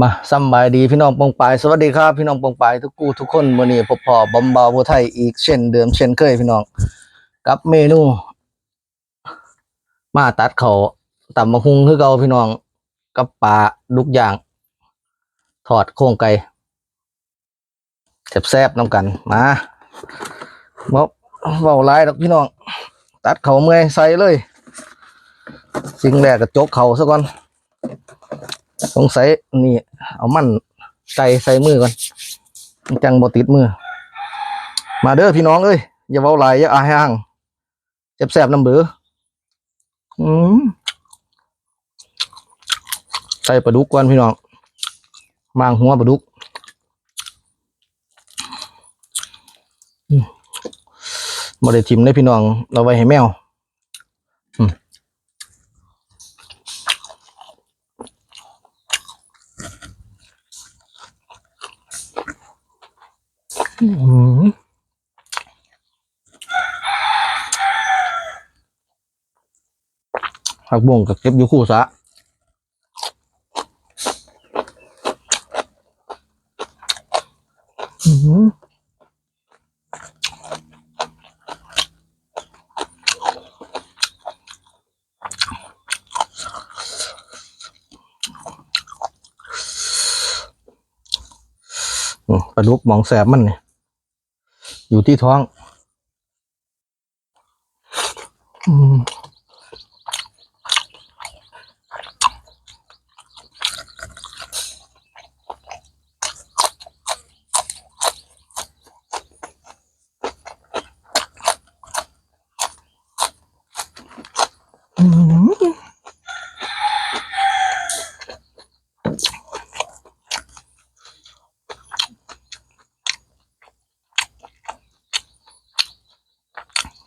มาสบายดีพี่น้องปองปายสวัสดีครับพี่น้องปองปายทุกกูทุกคนวันนี้พบพอบอมบาวัวไทยอีกเช่นเดิมเช่นเคยพี่น้องกับเมนู มาตัดเขาตำมะฮุงคือเก่าพี่น้องกับปลาลูกอย่างทอดโครงไก่แซ่บๆน้ำกันมาเบาเบาหลายดอกพี่น้อง ตัดเขาเมื่อยใส่เลย สิ่งแรกก็จกเขาซะก่อน สงสัยนี่ เอามั่นไก่ใส่มือก่อนจังบ่ติดมือ มาเด้อพี่น้องเอ้ยอย่าเว้าหลายอย่าอายห่างแซ่บๆน้ำเบืออืมใส่ปลาดุกก่อนพี่น้องมางหัวปลาดุกมบ่ได้ทิมเลยพี่น้อง เราไว้ให้แมว ผักบุ้งกับเก็บอยู่คู่ซะอืมปลาดุกมองแสบมันเนี่ย อยู่ที่ท้อง อืม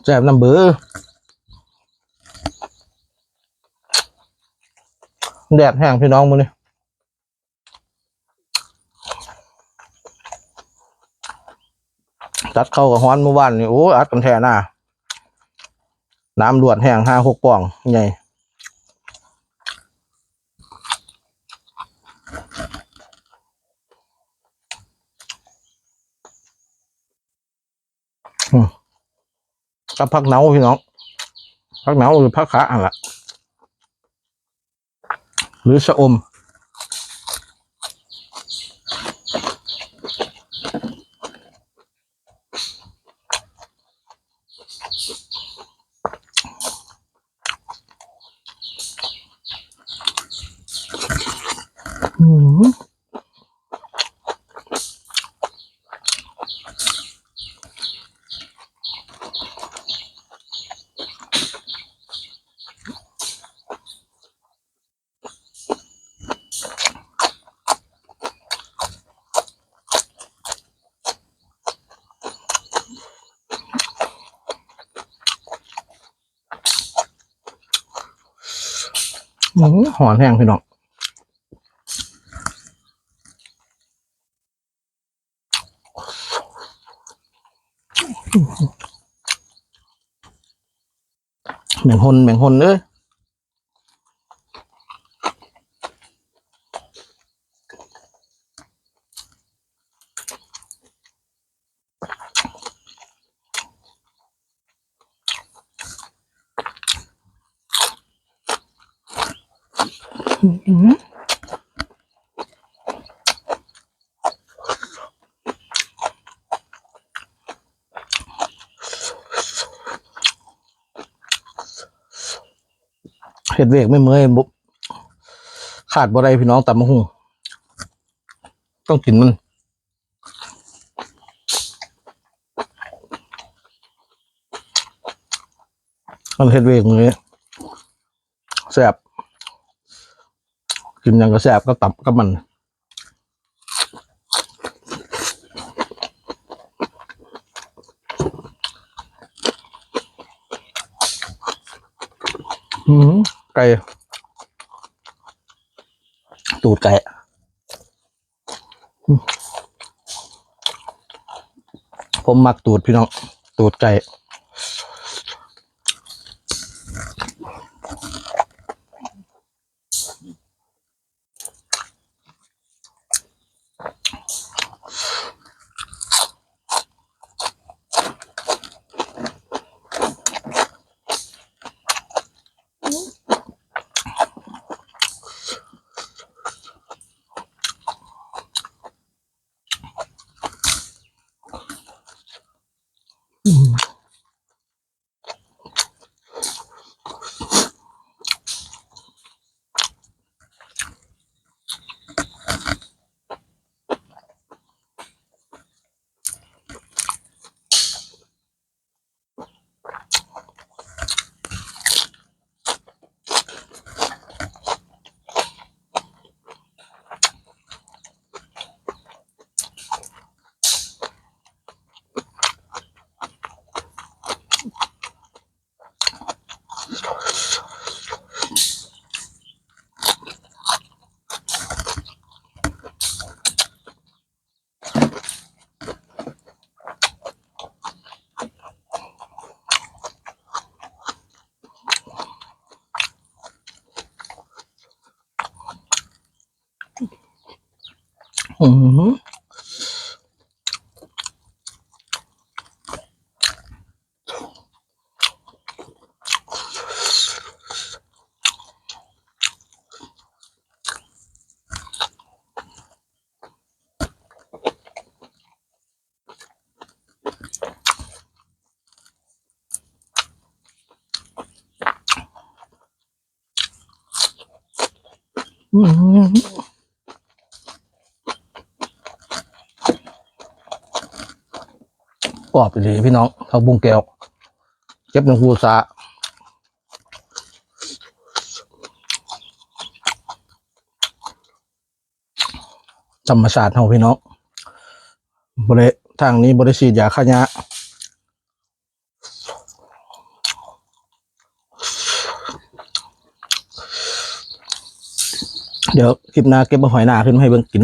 แซ่บน้ำเบือแดดแห้งพี่น้องมือนี่ตัดเข้ากับฮ้อนเมื่อวานนี่โอ้อัดกันแท่หน้าน้ำรวดแห้งห้าหกป่องใหญ่อืม กับพักเหนาพี่น้องพักเหนาหรือพักขาอะล่ะหรือชะอมอืมอืม หอนแห้งพี่น้องแบ่งหนแบ่งหนเอ้ย เห็ดเวกไม่เมื่อยบุขาดบ่ได้พี่น้องตำมะฮุ่งต้องกินมันมันเห็ดเวกมือแซ่บ กินยังก็แซ่บก็ตับกับมันอืมไก่ ตูดไก่อืมผมมักตูดพี่น้อง ตูดไก่ อื มอืมก รอบไปเลยพี่น้องเอาบุ้งแก้วเก็บหนึ่งคูซาธรรมชาติเฮาพี่น้องบริทางนี้บริสีดยาฆ่าหญ้าเดี๋ยวคลิปหน้าเก็บมาหอยหนาขึ้นมาให้เบิ่งกิน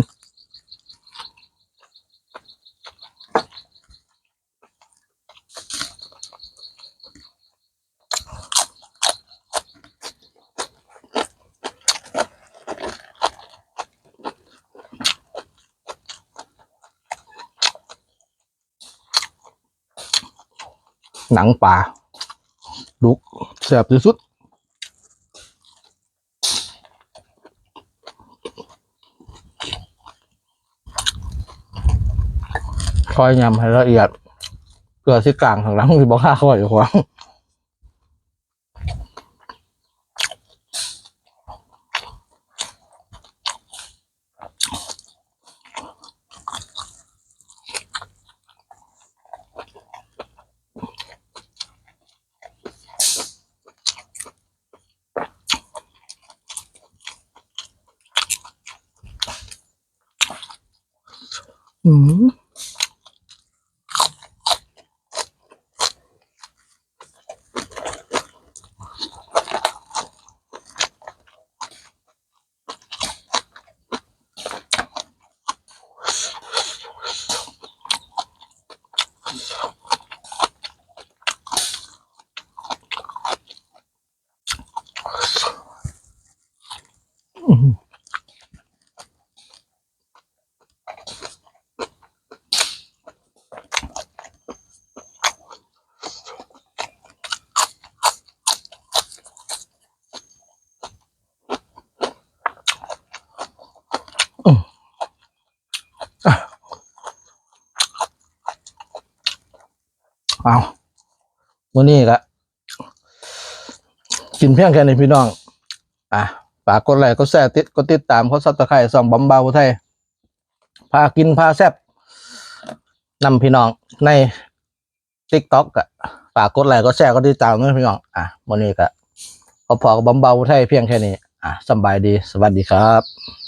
หนังป่าดุกแสบที่สุดคอยยำให้ละเอียดเกลือที่กลางของหลังที่บอกห้าค่อยขวาง เอาวันนี้ก็กินเพียงแค่นี้พี่น้อง อะ ฝากกดไลค์กดแชร์ติดกดติดตามเขาซับตะไคร่ส่องบอมเบาไทยพากินพาแซบนำพี่น้องในติ๊กต็อกอะฝากกดไลค์กดแชร์กดติดตามด้วยพี่น้องอะวันนี้ก็พอๆกับบอมเบาไทยเพียงแค่นี้อะสบายดีสวัสดีครับ